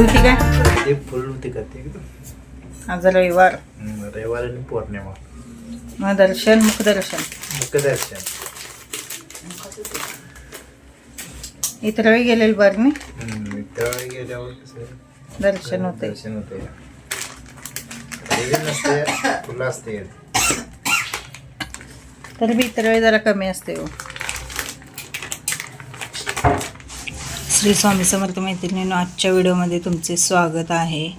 होती काय? ते फुल होते का ते आज रविवार. हम्म, रविवार आणि पौर्णिमा. मग दर्शन मुखदर्शन. मुखदर्शन. इतर वेळी गेलेलं बरं नाही त्यावेळी गेल्यावर कसं? दर्शन होते दर्शन होते रेगन नसते फुलं असते. तर बी इतर वेळी जरा कमी असते हो. श्री स्वामी समर्थ मैत्रिणींनो आजच्या व्हिडिओमध्ये तुमचे स्वागत आहे.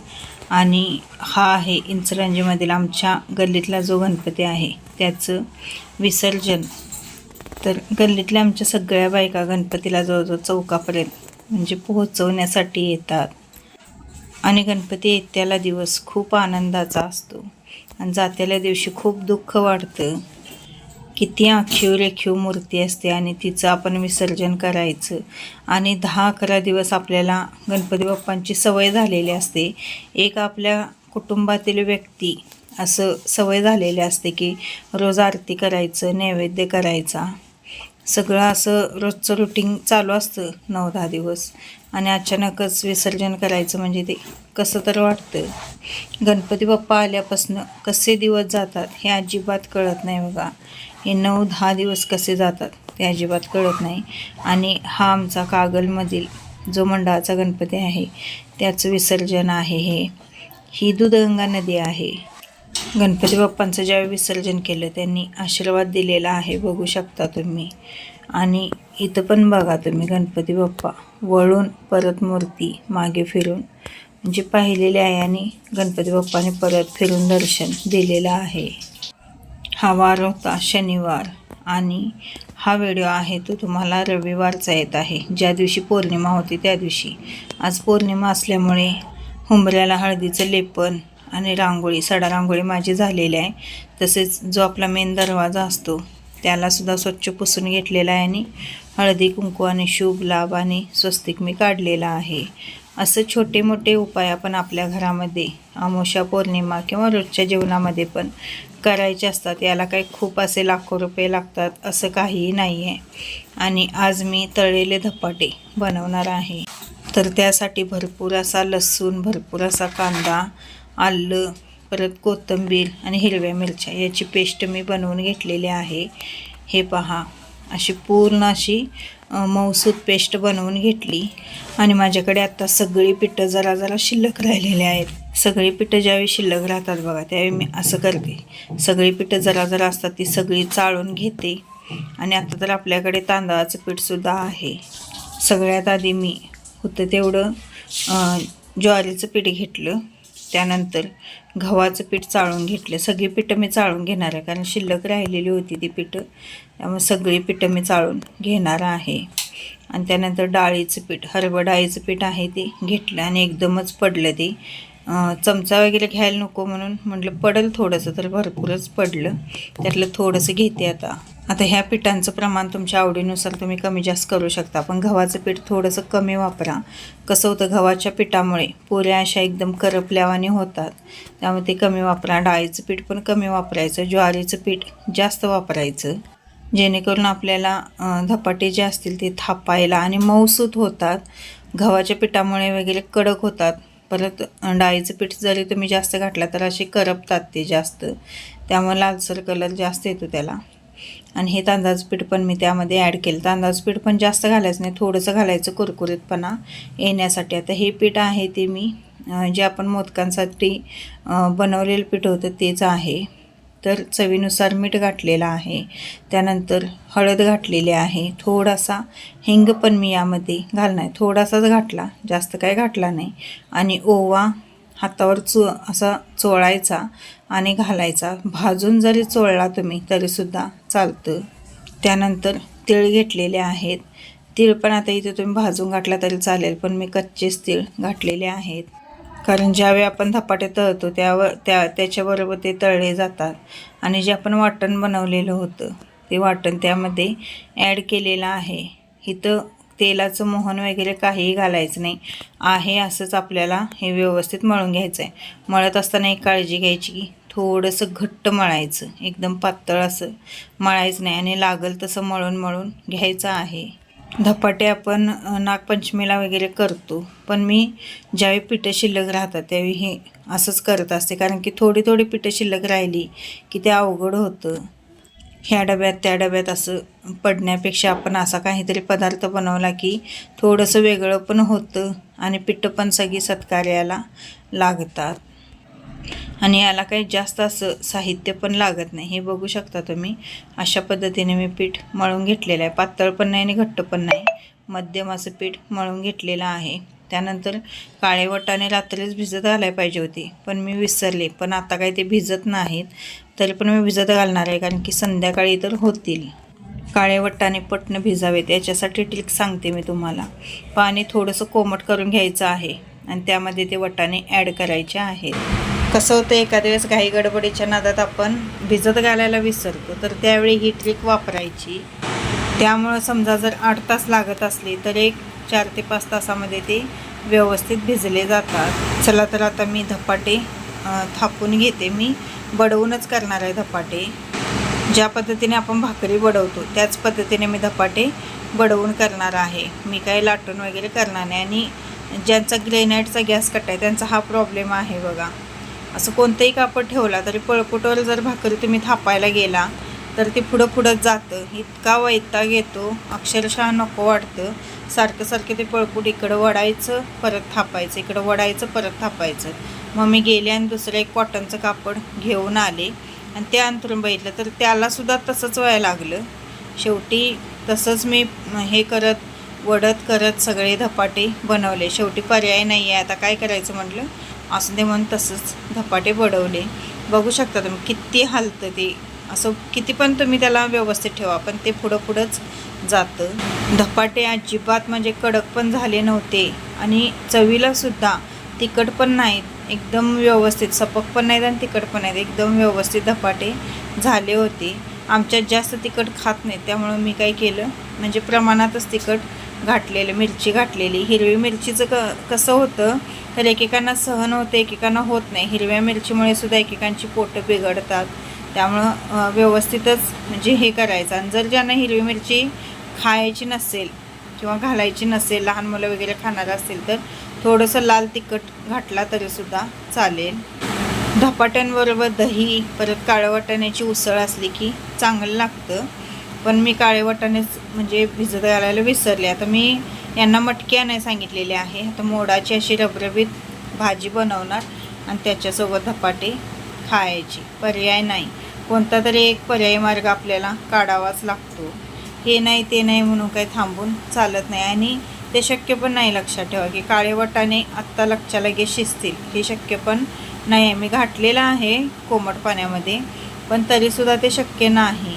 आणि हा आहे इंचरंजीमधील आमच्या गल्लीतला जो गणपती आहे त्याचं विसर्जन. तर गल्लीतल्या आमच्या सगळ्या बायका गणपतीला जवळजवळ चौकापर्यंत म्हणजे पोहोचवण्यासाठी येतात. आणि गणपती येत्याला दिवस खूप आनंदाचा असतो. आणि जात्याला दिवशी खूप दुःख वाढतं. किती आखीव रेखीव मूर्ती असते आणि तिचं आपण विसर्जन करायचं. आणि दहा अकरा दिवस आपल्याला गणपती बाप्पांची सवय झालेली असते. एक आपल्या कुटुंबातील व्यक्ती असं सवय झालेली असते की रोज आरती करायचं नैवेद्य करायचा. सगळं असं रोजचं रुटीन चालू असतं नऊ दहा दिवस. आणि अचानकच विसर्जन करायचं म्हणजे ते कसं तर वाटतं. गणपती बाप्पा आल्यापासून कसे दिवस जातात हे अजिबात कळत नाही बघा. हे नऊ दहा दिवस कसे जातात ते अजिबात कळत नाही. आणि हा आमचा कागलमधील जो मंडळाचा गणपती आहे त्याचं विसर्जन आहे हे. ही दूधगंगा नदी आहे. गणपती बाप्पांचं ज्यावेळी विसर्जन केलं त्यांनी आशीर्वाद दिलेला आहे बघू शकता तुम्ही. आणि इथं पण बघा तुम्ही गणपती बाप्पा वळून परत मूर्ती मागे फिरून म्हणजे पाहिलेले आहे आणि गणपती बाप्पाने परत फिरून दर्शन दिलेलं आहे. हा वार होता शनिवार. आणि हा व्हिडिओ आहे तो तुम्हाला रविवारचा येत आहे. ज्या दिवशी पौर्णिमा होती त्या दिवशी. आज पौर्णिमा असल्यामुळे हुंबऱ्याला हळदीचं लेपन आणि रांगोळी सडा रांगोळी माझी झालेली आहे. तसेच जो आपला मेन दरवाजा असतो त्यालासुद्धा स्वच्छ पुसून घेतलेला आहे आणि हळदी कुंकू आणि शुभ लाभ आणि स्वस्तिक मी काढलेला आहे. असं छोटे मोठे उपाय आपण आपल्या घरामध्ये अमावस्या पौर्णिमा किंवा रोजच्या जेवणामध्ये पण करायचे असतात. याला काही खूप असे लाखो रुपये लागतात असं काहीही नाही आहे आणि आज मी तळलेले धपाटे बनवणार आहे. तर त्यासाठी भरपूर असा लसूण भरपूर असा कांदा आलं परत कोथिंबीर आणि हिरव्या मिरच्या याची पेस्ट मी बनवून घेतलेली आहे. हे पहा. अशी पूर्ण अशी मौसूद मऊसूत पेस्ट बनवून घेतली. आणि माझ्याकडे आत्ता सगळी पिठं जरा जरा शिल्लक राहिलेली आहेत. सगळी पिठं ज्यावेळी शिल्लक राहतात बघा त्यावेळी मी असं करते. सगळी पिठं जरा जरा असतात ती सगळी चाळून घेते. आणि आता तर आपल्याकडे तांदळाचं पीठसुद्धा आहे. सगळ्यात आधी मी होतं तेवढं ज्वारीचं पीठ घेतलं. त्यानंतर गव्हाचं पीठ चाळून घेतलं. सगळी पिठं मी चाळून घेणार आहे कारण शिल्लक राहिलेली होती ती पिठं. त्यामुळे सगळी पिठं मी चाळून घेणार आहे. आणि त्यानंतर डाळीचं पीठ हरभरा डाळीचं पीठ आहे ते घेतलं आणि एकदमच पडलं ते. चमचा वगैरे घ्यायला नको म्हणून म्हटलं पडेल थोडंसं तर भरपूरच पडलं. त्यातलं थोडंसं घेते आता. आता ह्या पिठांचं प्रमाण तुमच्या आवडीनुसार तुम्ही कमी जास्त करू शकता. पण गव्हाचं पीठ थोडंसं कमी वापरा. कसं होतं गव्हाच्या पिठामुळे पुऱ्या अशा एकदम करपल्यावाने होतात. त्यामुळे ते कमी वापरा. डाळीचं पीठ पण कमी वापरायचं. ज्वारीचं पीठ जास्त वापरायचं. जेणेकरून आपल्याला धपाटे जे असतील ते थापायला आणि मऊसूत होतात. गव्हाच्या पिठामुळे वगैरे कडक होतात. परत डाळीचं पीठ जरी तुम्ही जास्त घातला तर असे करपतात ते जास्त. त्यामुळे लालसर कलर जास्त येतो त्याला. आणि हे तांदळाचं पीठ पण मी त्यामध्ये ॲड केलं. तांदळाचं पीठ पण जास्त घालायचं नाही थोडंसं घालायचं कुरकुरीतपणा येण्यासाठी. आता हे पीठ आहे ते मी जे आपण मोदकांसाठी बनवलेलं पीठ होतं तेच आहे. तर चवीनुसार मीठ घातलेलं आहे. त्यानंतर हळद घातलेली आहे. थोडासा हिंग पण मी यामध्ये घालणार थोडासाच घातला. जास्त काय घातला नाही. आणि ओवा हातावर चो असा चोळायचा आणि घालायचा. भाजून जरी चोळला तुम्ही तरीसुद्धा चालतं. त्यानंतर तीळ घेतलेले आहेत. तीळ पण आता इथे तुम्ही भाजून घातला तरी चालेल पण मी कच्चेच तीळ घातलेले आहेत. कारण ज्यावेळी आपण धपाटे तळतो त्यावर त्या त्याच्याबरोबर ते तळले जातात. आणि जे आपण वाटण बनवलेलं होतं ते वाटण त्यामध्ये ॲड केलेलं आहे. इथं तेलाचं मोहन वगैरे काहीही घालायचं नाही. आहे असंच आपल्याला हे व्यवस्थित मळून घ्यायचं आहे मळत असताना एक काळजी घ्यायची की थोडंसं घट्ट मळायचं. एकदम पातळ असं मळायचं नाही आणि लागल तसं मळून मळून घ्यायचं आहे. धपाटे आपण नागपंचमीला वगैरे करतो. पण मी ज्यावेळी पिठं शिल्लक राहतात त्यावेळी हे असंच करत असते. कारण की थोडी थोडी पिठं शिल्लक राहिली की ते अवघड होतं. ह्या डब्यात त्या डब्यात असं पडण्यापेक्षा आपण असा काहीतरी पदार्थ बनवला की थोडंसं वेगळं पण होतं आणि पिठं पण सगळी सत्कार्याला लागतात. आणि याला काही जास्त असं साहित्य पण लागत नाही. हे बघू शकता तुम्ही. अशा पद्धतीने मी पीठ मळून घेतलेलं आहे. पातळ पण नाही आणि घट्ट पण नाही. मध्यम असं पीठ मळून घेतलेलं आहे. त्यानंतर काळे वटाणे रात्रीच भिजत घालायला पाहिजे होते. पण मी विसरले. पण आता काही ते भिजत नाहीत. तरी पण मी भिजत घालणार आहे. कारण की संध्याकाळी तर होतील. काळे वट्टाने पटणं भिजावेत. याच्यासाठी ट्रिक सांगते मी तुम्हाला. पाणी थोडंसं कोमट करून घ्यायचं आहे. आणि त्यामध्ये ते वटाणे ॲड करायचे आहेत. कसं होतं एखाद्या वेळेस घाई गडबडीच्या नादात आपण भिजत घालायला विसरतो. तर त्यावेळी ही ट्रिक वापरायची. त्यामुळं समजा जर आठ तास लागत असले तर एक चार ते पाच तासामध्ये ते व्यवस्थित भिजले जातात. चला तर आता मी धपाटे थापून घेते. मी बडवूनच करणार आहे धपाटे. ज्या पद्धतीने आपण भाकरी बडवतो त्याच पद्धतीने मी धपाटे बडवून करणार आहे. मी काही लाटून वगैरे करणार नाही. आणि ज्यांचा ग्रेनाईटचा गॅस कट आहे त्यांचा हा प्रॉब्लेम आहे बघा. असं कोणतंही कापड ठेवला तरी पळपुटवर जर भाकरी तुम्ही थापायला गेला तर ते पुढं पुढं जातं. इतका वैताग येतो अक्षरशः नको वाटतं. सारखं सारखं ते पळपूट इकडं वडायचं परत थापायचं. इकडं वडायचं परत थापायचं. मग मी गेले आणि दुसरं एक कॉटनचं कापड घेऊन आले. आणि ते अंतरून बघितलं तर त्यालासुद्धा तसंच व्हायला लागलं. शेवटी तसंच मी हे करत वडत करत सगळे धपाटे बनवले. शेवटी पर्याय नाही आहे आता काय करायचं म्हटलं? असं ते म्हणून तसंच धपाटे बडवले. बघू शकता तुम्ही किती हालतं ते. असं किती पण तुम्ही त्याला व्यवस्थित ठेवा पण ते पुढं पुढंच जातं. धपाटे अजिबात म्हणजे कडक पण झाले नव्हते आणि चवीलासुद्धा तिखट पण नाहीत. एकदम व्यवस्थित सपक पण नाहीत आणि तिखट पण नाहीत. एकदम व्यवस्थित धपाटे झाले होते. आमच्यात जास्त तिखट खात नाहीत त्यामुळं मी काय केलं म्हणजे प्रमाणातच तिखट घातलेलं मिरची घातलेली. हिरवी मिरचीचं क कसं होतं तर एकेकांना सहन होते एकेकांना होत नाही. हिरव्या मिरचीमुळे सुद्धा एकेकांची पोटं बिघडतात. त्यामुळं व्यवस्थितच म्हणजे हे करायचं. आणि जर ज्यांना हिरवी मिरची खायची नसेल किंवा घालायची नसेल लहान मुलं वगैरे खाणार असतील तर थोडंसं लाल तिखट घातला तरीसुद्धा चालेल. धपाट्यांबरोबर दही परत काळ्या वाटाण्याची उसळ असली की चांगलं लागतं. पण मी काळे वाटाणेच म्हणजे भिजत घालायला विसरले. आता मी यांना मटकी आणायला सांगितलेले आहे. आता मोडाची अशी रबरबीत भाजी बनवणार आणि त्याच्यासोबत धपाटे खायची. पर्याय नाही. कोणता तरी एक पर्याय मार्ग आपल्याला काढावाच लागतो. हे नाही ते नाही म्हणून काही थांबून चालत नाही. आणि ते शक्य पण नाही लक्षात ठेवा की काळेवटाने आत्ता लक्षा लगेच शिजतील. हे शक्य पण नाही. आहे मी घातलेलं आहे कोमट पाण्यामध्ये पण तरीसुद्धा ते शक्य नाही.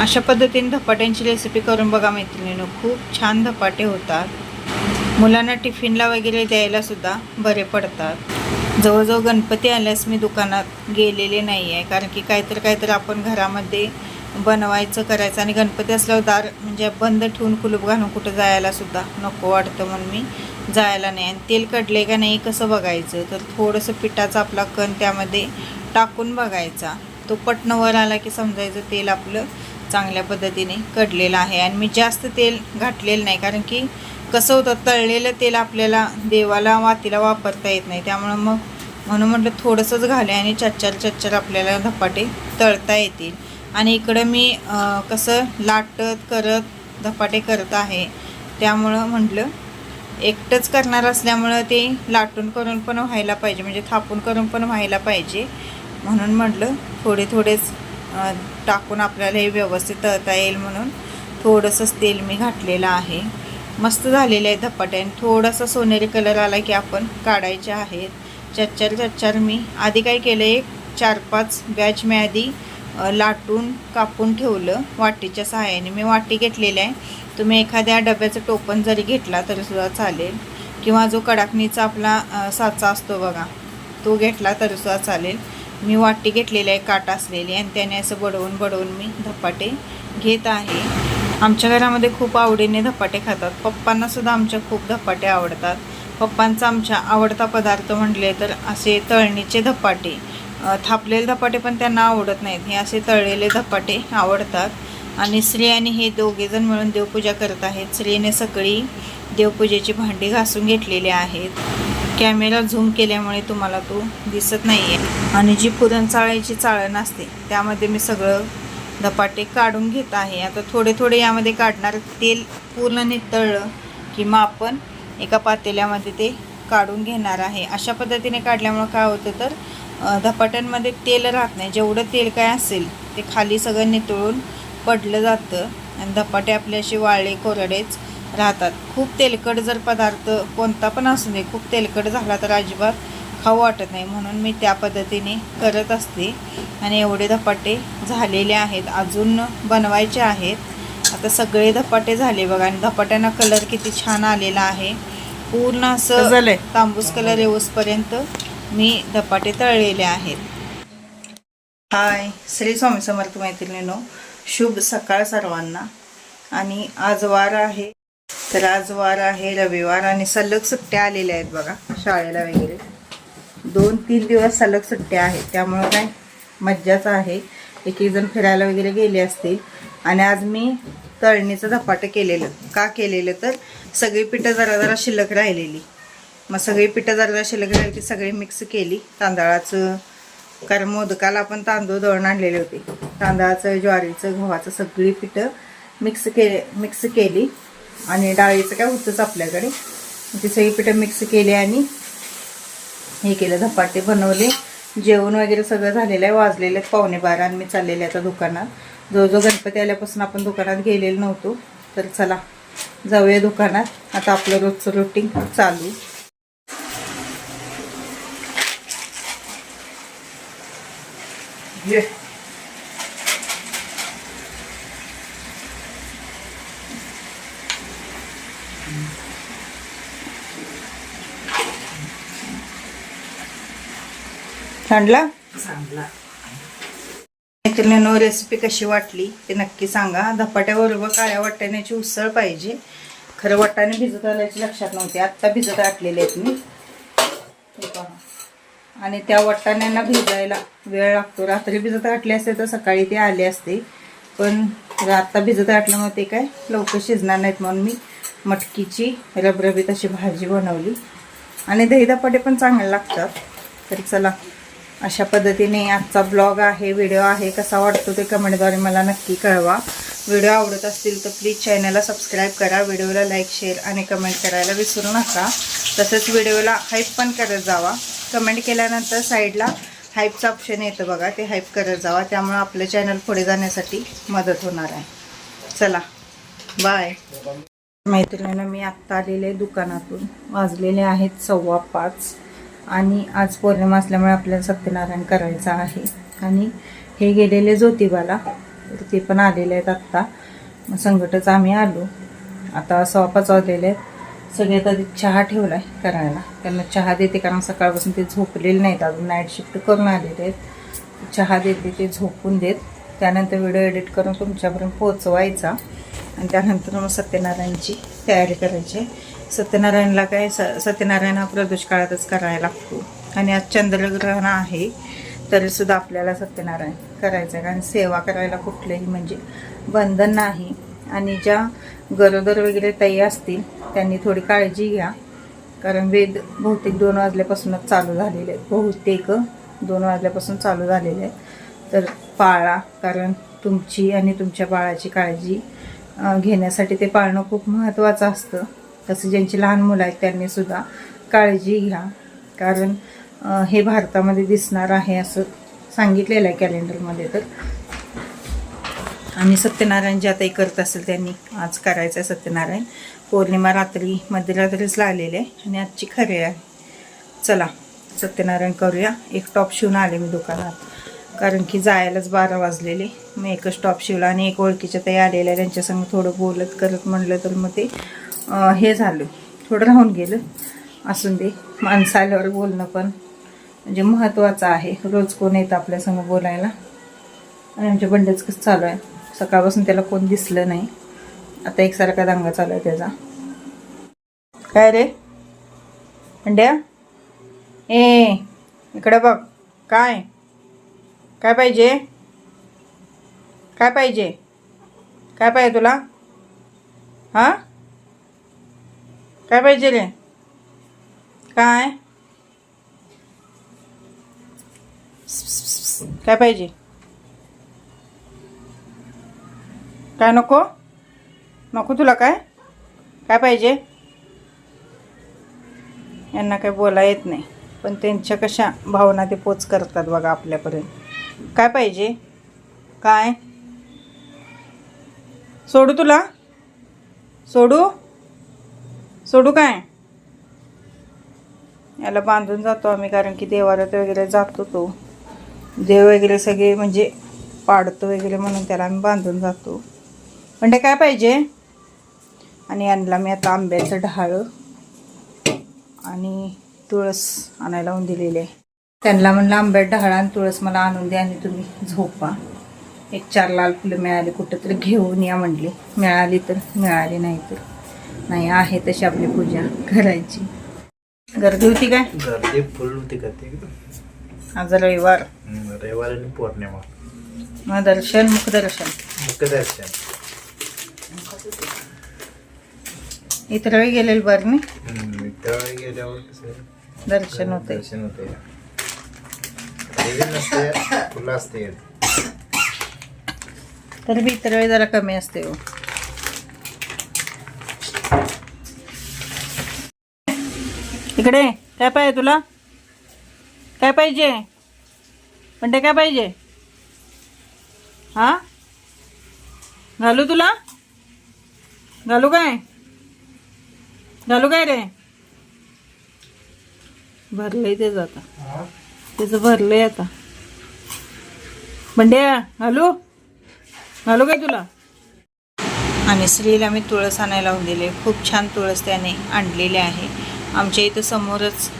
अशा पद्धतीने धपाट्यांची रेसिपी करून बघा मैत्रिणीनं खूप छान धपाटे होतात. मुलांना टिफिनला वगैरे द्यायलासुद्धा बरे पडतात. जवळजवळ गणपती आल्यास मी दुकानात गेलेले नाही आहे कारण की काहीतरी काहीतरी आपण घरामध्ये बनवायचं करायचं आणि गणपती असल्यावर दार म्हणजे बंद ठेवून कुलूप घालून कुठं जायलासुद्धा नको वाटतं म्हणून मी जायला नाही. आणि तेल कडले का नाही कसं बघायचं? तर थोडंसं पिठाचा आपला कण त्यामध्ये टाकून बघायचा. तो पटणं वर आला की समजायचं तेल आपलं चांगल्या पद्धतीने कडलेलं आहे. आणि मी जास्त तेल घातलेलं नाही कारण की कसं होतं तळलेलं तेल आपल्याला देवाला वातीला वापरता येत नाही. त्यामुळं मग म्हणून म्हटलं थोडंसंच घाले आणि चच्चर चच्चर आपल्याला धपाटे तळता येतील. आणि इकडं मी कसं लाटत करत धपाटे करत आहे. त्यामुळं म्हटलं एकटंच करणार असल्यामुळं ते लाटून करून पण व्हायला पाहिजे. म्हणजे थापून करून पण व्हायला पाहिजे. म्हणून म्हटलं थोडे थोडेच टाकून आपल्याला हे व्यवस्थित तळता येईल म्हणून थोडंसंच तेल मी घातलेलं आहे. मस्त झालेलं आहे धपाट्याने आणि थोडासा सोनेरी कलर आला की आपण काढायचे आहेत. चच्चर चच्चर मी आधी काय केलं एक चार पाच बॅच मी आधी लाटून कापून ठेवलं वाटीच्या सहाय्याने. मी वाटी घेतलेली आहे. तुम्ही एखाद्या डब्याचं टोपण जरी घेतला तरीसुद्धा चालेल. किंवा जो कडाकणीचा आपला साचा असतो बघा तो घेतला तरीसुद्धा चालेल. मी वाटी घेतलेली आहे काट असलेली आणि त्याने असं बडवून बडवून मी धपाटे घेत आहे. आमच्या घरामध्ये खूप आवडीने धपाटे खातात. पप्पांनासुद्धा आमच्या खूप धपाटे आवडतात. पप्पांचा आमच्या आवडता पदार्थ म्हटले तर असे तळणीचे धपाटे. थापलेले धपाटे पण त्यांना आवडत नाहीत. हे असे तळलेले धपाटे आवडतात. आणि श्री आणि हे दोघेजण मिळून देवपूजा करत आहेत. श्रीने सकाळी देवपूजेची भांडी घासून घेतलेली आहेत. कॅमेरा झूम केल्यामुळे तुम्हाला तो दिसत नाही आहे आणि जी पुरणचाळ्याची चाळण असते त्यामध्ये मी सगळं धपाटे काढून घेत आहे. आता थोडे थोडे यामध्ये काढणार तेल पूर्ण नितळलं की मग आपण एका पातेल्यामध्ये ते काढून घेणार आहे. अशा पद्धतीने काढल्यामुळं काय होतं तर धपाट्यांमध्ये तेल राहत नाही. जेवढं तेल काय असेल ते खाली सगळं नितळून पडलं जातं. आणि धपाटे आपले असे वाळले कोरडेच राहतात. खूप तेलकट जर पदार्थ कोणता पण असू दे खूप तेलकट झाला तर अजिबात खाऊ वाटत नाही. म्हणून मी त्या पद्धतीने करत असते. आणि एवढे धपाटे झालेले आहेत. अजून बनवायचे आहेत. आता सगळे धपाटे झाले बघा. आणि धपाट्यांना कलर किती छान आलेला आहे. पूर्ण असं झालंय? तांबूस कलर येऊसपर्यंत मी धपाटे तळलेले आहेत. हाय. श्री स्वामी समर्थ मैत्रिणीनो शुभ सकाळ सर्वांना. आणि आज वार आहे तर आज वार आहे रविवार आणि सलग सुट्ट्या आलेल्या आहेत बघा शाळेला वगैरे. दोन तीन दिवस सलग सुट्ट्या आहेत त्यामुळं काय मज्जाच आहे. एक एक जण फिरायला वगैरे गेले असतील. आणि आज मी तळणीचं धपाटं केलेलं. का केलेलं तर सगळी पिठं जरा जरा शिल्लक राहिलेली. मग सगळी पिठं जरा जरा शिल्लक राहिली ती सगळी मिक्स केली. तांदळाचं कारण मोदकाला आपण तांदूळ दळून आणलेले होते. तांदळाचं ज्वारीचं गव्हाचं सगळी पिठं मिक्स केले मिक्स केली. आणि डाळीचं काय होतंच आपल्याकडे. ती सगळी पिठं मिक्स केली आणि हे केलं धपाटे बनवले. जेवण वगैरे सगळं झालेलं आहे वाजलेले आहेत पावणे बारा आणि मी चाललेले आता दुकानात. जो जो गणपती आल्यापासून आपण दुकानात गेलेलो नव्हतो. तर चला जाऊया दुकानात. आता आपलं रोजचं रुटीन चालू. ये. सांडला? मैत्रिणीनं रेसिपी कशी वाटली ते नक्की सांगा. धपाट्याबरोबर काळ्या वाटाण्याची उसळ पाहिजे. खरं वाटाणे भिजत आल्याची लक्षात नव्हते. आत्ता भिजत आटलेले आहेत मी. हे. आणि त्या वाटाण्यांना भिजायला वेळ लागतो. रात्री भिजत आटले असते तर सकाळी ते आले असते. पण आत्ता भिजत आटल्यामुळे ते काय लवकर शिजणार नाहीत म्हणून मी मटकीची रबरबीत अशी भाजी बनवली. आणि दही धपाटे पण चांगले लागतात. तर चला. अशा पद्धतीने आजचा ब्लॉग आहे व्हिडिओ आहे. कसा वाटतो ते कमेंटद्वारे मला नक्की कळवा. व्हिडिओ आवडत असतील तर प्लीज चॅनलला सबस्क्राईब करा. व्हिडिओला लाईक शेअर आणि कमेंट करायला विसरू नका. तसंच व्हिडिओला हाईप पण करत जावा. कमेंट केल्यानंतर साईडला हाईपचं ऑप्शन येतं बघा. ते हाईप करत जावा. त्यामुळे आपलं चॅनल पुढे जाण्यासाठी मदत होणार आहे. चला. बाय मैत्रिणीनं मी आत्ता आलेले दुकानातून. वाजलेले आहेत सव्वा पाच. आणि आज पौर्णिमा असल्यामुळे आपल्याला सत्यनारायण करायचा आहे. आणि हे गेलेले ज्योतिबाला तर ते पण आलेले आहेत आत्ता. संघटच संकटच आम्ही आलो. आता सव्वा पाच वाजलेले आहेत. सगळ्यात आधी चहा ठेवला आहे करायला. त्यांना चहा देते कारण सकाळपासून ते झोपलेले नाहीत. अजून नाईट शिफ्ट करून आलेले आहेत. चहा देते ते झोपून देत. त्यानंतर व्हिडिओ एडिट करून तुमच्यापर्यंत पोचवायचा आणि त्यानंतर मग सत्यनारायणची तयारी करायची. सत्यनारायणला काय स सत्यनारायण हा प्रदूषकाळातच करायला लागतो. आणि आज चंद्रग्रहण आहे तरीसुद्धा आपल्याला सत्यनारायण करायचं आहे कारण सेवा करायला कुठलंही म्हणजे बंधन नाही. आणि ज्या गरोदर वगैरे ताई असतील त्यांनी थोडी काळजी घ्या. कारण वेद बहुतेक दोन वाजल्यापासूनच चालू झालेले आहेत. बहुतेक दोन वाजल्यापासून चालू झालेले आहेत. तर पाळा कारण तुमची आणि तुमच्या बाळाची काळजी घेण्यासाठी ते पाळणं खूप महत्त्वाचं असतं. तसं ज्यांची लहान मुलं आहेत त्यांनी सुद्धा काळजी घ्या. कारण हे भारतामध्ये दिसणार आहे असं सांगितलेलं आहे कॅलेंडरमध्ये तर. आणि सत्यनारायण जे आता करत असेल त्यांनी आज करायचं आहे सत्यनारायण. पौर्णिमा रात्री मध्यरात्रीच लागलेले आहे आणि आजची खरे आहे. चला सत्यनारायण करूया. एक टॉप शिवून आले मी दुकानात. कारण की जायलाच बारा वाजलेले. मी एकच टॉप शिवला आणि एक ओळखीच्या ताई आलेल्या त्यांच्यासंग थोडं बोलत करत म्हणलं तर मग ते हे झालं. थोडं राहून गेलं. असून दे. माणसं आल्यावर बोलणं पण म्हणजे महत्त्वाचं आहे. रोज कोण येतं आपल्यासमोर बोलायला? आणि आमच्या बंडेच कसं चालू आहे? सकाळपासून त्याला कोण दिसलं नाही. आता एकसारखा दांगा चालू आहे त्याचा. काय रे? अंड्या? ए इकडे बघ. काय? काय पाहिजे? काय पाहिजे? काय पाहिजे तुला? हां? काय पाहिजे रे? काय? काय पाहिजे? काय नको? नको तुला काय? काय पाहिजे? यांना काही बोला येत नाही. पण त्यांच्या कशा भावना ते पोच करतात बघा आपल्यापर्यंत. काय पाहिजे? काय? सोडू तुला? सोडू? सोडू काय? याला बांधून जातो आम्ही कारण की देवाऱ्यात वगैरे जातो तो. देव वगैरे सगळे म्हणजे पाडतो वगैरे म्हणून त्याला आम्ही बांधून जातो. पण ते काय पाहिजे? आणि यांना मी आता आंब्याचं ढाळं आणि तुळस आणायला होऊन दिलेले आहे. त्यांना म्हणलं आंब्यात ढाळा आणि तुळस मला आणून द्या आणि तुम्ही झोपा. एक चार लाल फुलं मिळाली कुठं तरी घेऊन या म्हणली. मिळाली तर मिळाली नाही तर. नाही आहे तशी आपली पूजा करायची. गर्दी होती काय? गर्दी फुल होती का ते? आज रविवार. रविवार आणि पौर्णिमा. मग दर्शन मुखदर्शन. मुखदर्शन. इतर वेळी गेलेलं बरं मी? गेल्यावर कसं दर्शन होते दर्शन होते फुलं असते. तर बी इतर वेळी जरा कमी असते हो. इकडे काय पाहिजे तुला? काय पाहिजे? पण ते काय पाहिजे? हा? घालू तुला? घालू काय? घालू काय रे? भरलंय तेच आता. त्याचं भरलंय आता. बंड्या घालू? घालू काय तुला? आणि स्त्रीला मी तुळस आणायला लावून दिले. खूप छान तुळस त्याने आणलेली आहे. आमच्या इथं समोरच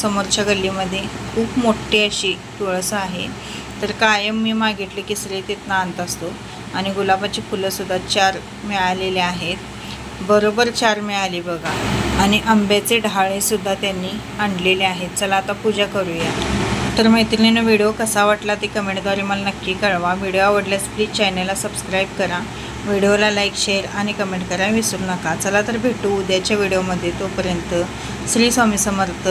समोरच्या गल्लीमध्ये खूप मोठी अशी तुळस आहे. तर कायम मी मागितले की तिथनं आणत असतो. आणि गुलाबाची फुलंसुद्धा चार मिळालेले आहेत. बरोबर चार मिळाली बघा. आणि आंब्याचे ढाळेसुद्धा त्यांनी आणलेले आहेत. चला आता पूजा करूया. तर मैत्रिणीनं व्हिडिओ कसा वाटला ते कमेंटद्वारे मला नक्की कळवा. व्हिडिओ आवडल्यास प्लीज चॅनलला सबस्क्राईब करा. व्हिडिओला लाईक शेअर आणि कमेंट करा विसरू नका. चला तर भेटू उद्याच्या व्हिडिओमध्ये. तोपर्यंत श्री स्वामी समर्थ.